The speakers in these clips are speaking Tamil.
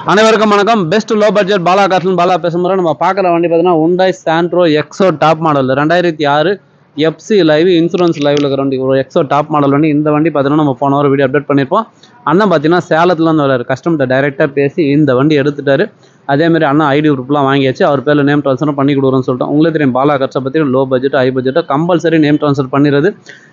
அனைவருக்கும் வணக்கம். பெஸ்ட் லோ பட்ஜெட் பாலா காசுன்னு பாலா பேசும்போது நம்ம பார்க்குற வண்டி பார்த்தீங்கன்னா உண்டாய் சாண்ட்ரோ எக்ஸோ டாப் மாடல் ரெண்டாயிரத்தி ஆறு எஃப்சி லைவ் இன்சூரன்ஸ் லைவில் இருக்கிற வண்டி ஒரு எக்ஸோ டாப் மாடல் வண்டி இந்த வண்டி பார்த்தீங்கன்னா நம்ம போன ஒரு வீடியோ அப்டேட் பண்ணியிருப்போம். அண்ணன் பார்த்தீங்கன்னா சேலத்துலேருந்து வராரு. கஸ்டமர்கிட்ட டைரெக்டாக பேசி இந்த வண்டி எடுத்துட்டாரு. அதே மாதிரி அண்ணா ஐடி குரூப்லாம் வாங்கியாச்சு. அவர் பேரில் நேம் ட்ரான்ஸ்ஃபர் பண்ணி கொடுக்குறோன்னு சொல்லிட்டோம். உங்களுக்கு தெரியும் பாலா கட்சை பற்றி லோ பட்ஜெட் ஹை பட்ஜெட்டோ கம்பல்சரி நேம் ட்ரான்ஸ்ஃபர் பண்ணிடுறது.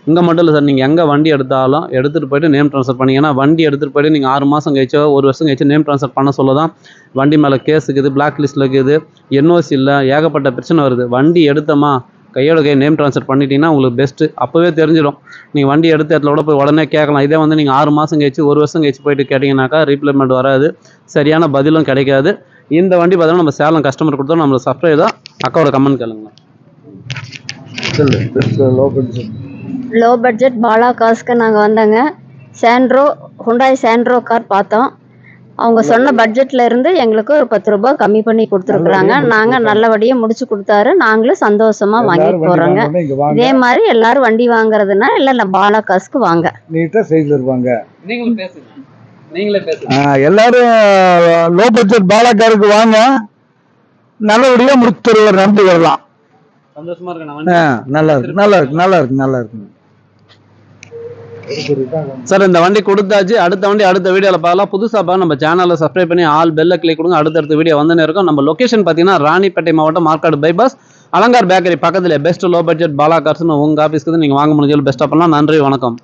இங்கே மட்டும் இல்லை சார் நீங்கள் எங்கே வண்டி எடுத்தாலும் எடுத்துகிட்டு போயிட்டு நேம் ட்ரான்ஸ்ஃபர் பண்ணீங்கன்னா வண்டி எடுத்துகிட்டு போயிட்டு நீங்கள் ஆறு மாதம் கழிச்சோ ஒரு வருஷம் கழிச்சு நேம் ட்ரான்ஸ்ஃபர் பண்ண சொல்ல தான் வண்டி மேலே கேஸ் இருக்குது பிளாக் லிஸ்ட்டில் இருக்குது. என்ஓசி இல்லை ஏகப்பட்ட பிரச்சனை வருது. வண்டி எடுத்தோமா? கையோட கை நேம் ட்ரான்ஸ்ஃபர் பண்ணிட்டீங்கன்னா உங்களுக்கு பெஸ்ட்டு அப்போவே தெரிஞ்சிடும். நீங்கள் வண்டி எடுத்த இடத்துல கூட போய் உடனே கேட்கலாம். இதே வந்து நீங்கள் ஆறு மாதம் கழிச்சு ஒரு வருஷம் கழிச்சு போயிட்டு கேட்டிங்கனாக்கா ரீப்ளேமெண்ட் வராது. சரியான பதிலும் கிடைக்காது. இந்த வண்டி பார்த்தீங்கன்னா நம்ம சேலம் கஸ்டமர் கொடுத்தோம். நம்மளை சப்ஸ்கிரைப் தான். அக்காவோட கமெண்ட் கேளுங்க low budget low budget Bala காசுக்கு நாங்கள் வந்தோங்க. சாண்ட்ரோ ஹுண்டாய் சாண்ட்ரோ கார் பார்த்தோம். அவங்க சொன்ன பட்ஜெட்ல இருந்து எங்களுக்கு ஒரு பத்து ரூபாய் கம்மி பண்ணி கொடுத்துருக்குறாங்க. நாங்கள் நல்லபடியாக முடிச்சு கொடுத்தாரு. நாங்களும் சந்தோஷமா வாங்கிட்டு வாங்க. இதே மாதிரி எல்லாரும் வண்டி வாங்குறதுன்னா இல்லை நான் பாலா காசுக்கு வாங்க. நீட்டா செய்து தருவாங்க நீங்களும் பேசுங்க. நீங்களே பேசுங்க. ஆஹ் எல்லாரும் லோ பட்ஜெட் பாலாக்காருக்கு வாங்க. நல்லபடியா முடிச்சு தருவார் நம்பி வரலாம் சந்தோஷமா இருக்கு. நல்லா இருக்கு நல்லா இருக்கு நல்லா இருக்கு நல்லா இருக்கு. சார் இந்த வண்டி கொடுத்தாச்சு. அடுத்த வண்டி அடுத்த வீடியோவில் பார்க்கலாம். புதுசாக பார்க்க நம்ம சேனலில் சப்ஸ்கிரைப் பண்ணி ஆல் பெல்ல கிளிக் கொடுங்க. அடுத்தடுத்த வீடியோ வந்துன்னு இருக்கும். நம்ம லொகேஷன் பார்த்தீங்கன்னா ராணிப்பேட்டை மாவட்டம் மார்க்காடு பைபாஸ் அலங்கார் பேக்கரி பக்கத்தில் பெஸ்ட் லோ பட்ஜெட் பாலா கார்ஸ்னு உங்கள் ஆஃபீஸ்க்கு நீங்கள் வாங்க முடிஞ்சது பெஸ்ட்டாக பண்ணலாம். நன்றி வணக்கம்.